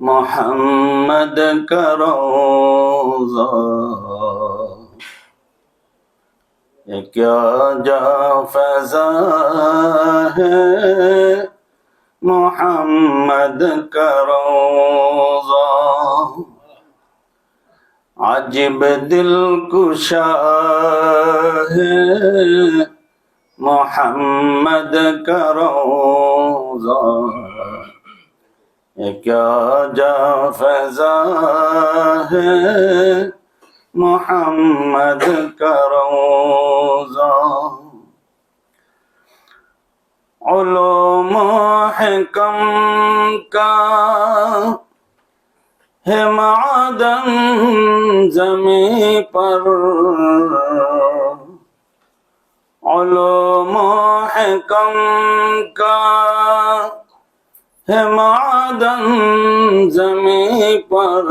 محمد كروزا. روزہ یہ کیا جا فضا ہے محمد کا عجب دل کشا ہے محمد کا क्या जा फजा है मोहम्मद करो उलूम हकम का है मादन जमी पर उलूम हकम का है मादन जमी पर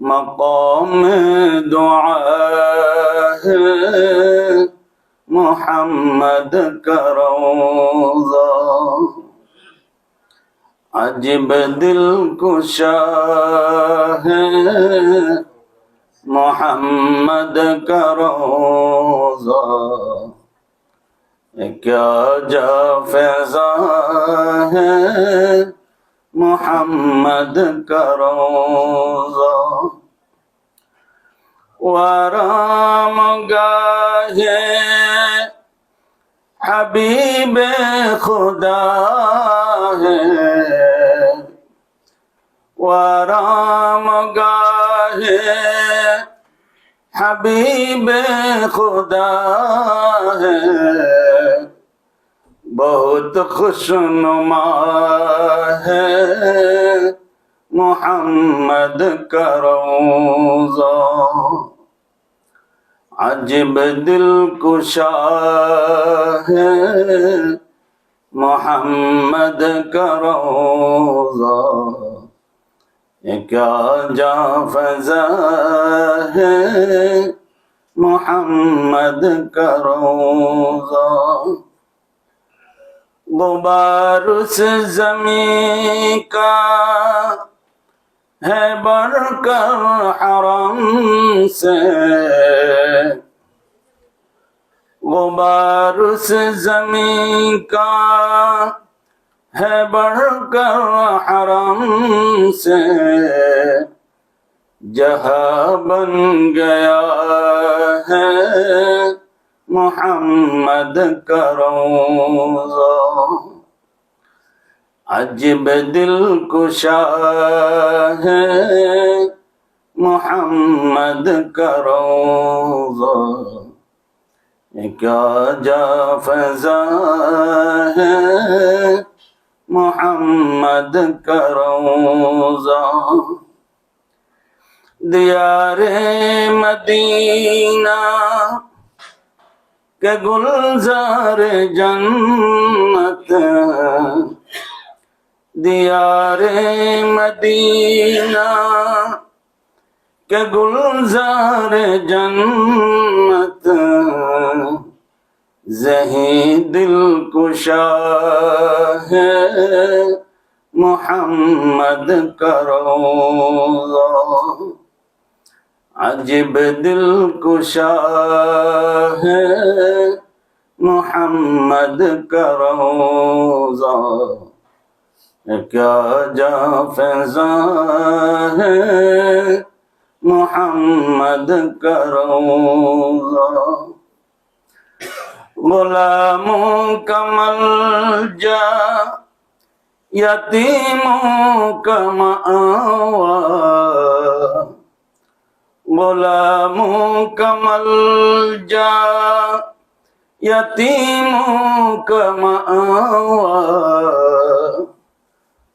मकाम दुआ है मोहम्मद करोजा अजब दिल कुशा है मोहम्मद करोजा کیا جا فیضا ہے محمد کروزا روزہ ورام حبیب خدا ہے ورام گاہے حبیب خدا ہے بہت خوشنما ہے محمد کا روزہ عجب دل کشا ہے محمد کا روزہ کا جا فضا محمد كروزا. روزہ غبار اس زمین کا ہے بڑھ غبار اس زمین ہے بڑھ کر حرم سے۔ جہاں بن گیا ہے محمد کروزا عجب دل کشا ہے محمد کروزا کیا جا فضا ہے محمد کروزا دیار مدینہ کے گلزار جنت دیار مدینہ کے گلزار جنت زہی دل کشا ہے محمد کرو عجب دل کشا ہے محمد کروزا کیا جا فضا ہے محمد کروزا غلام كمل جاء يتيم كمأوى غلام كمل جاء يتيم كمأوى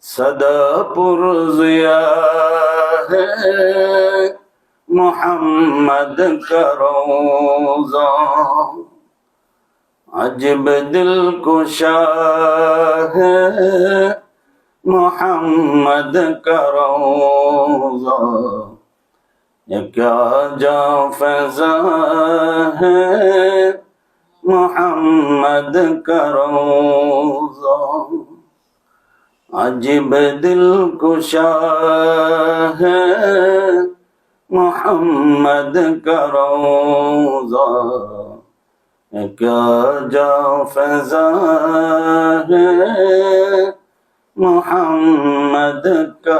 صدا پر ضیا ہے محمد کا روزہ عجب دل کو شاہ محمد کا روزہ یہ کیا جا فضا ہے محمد کا روزہ عجب دل کو شاہ ہے محمد کا روزہ کا جا فضا ہے محمد کا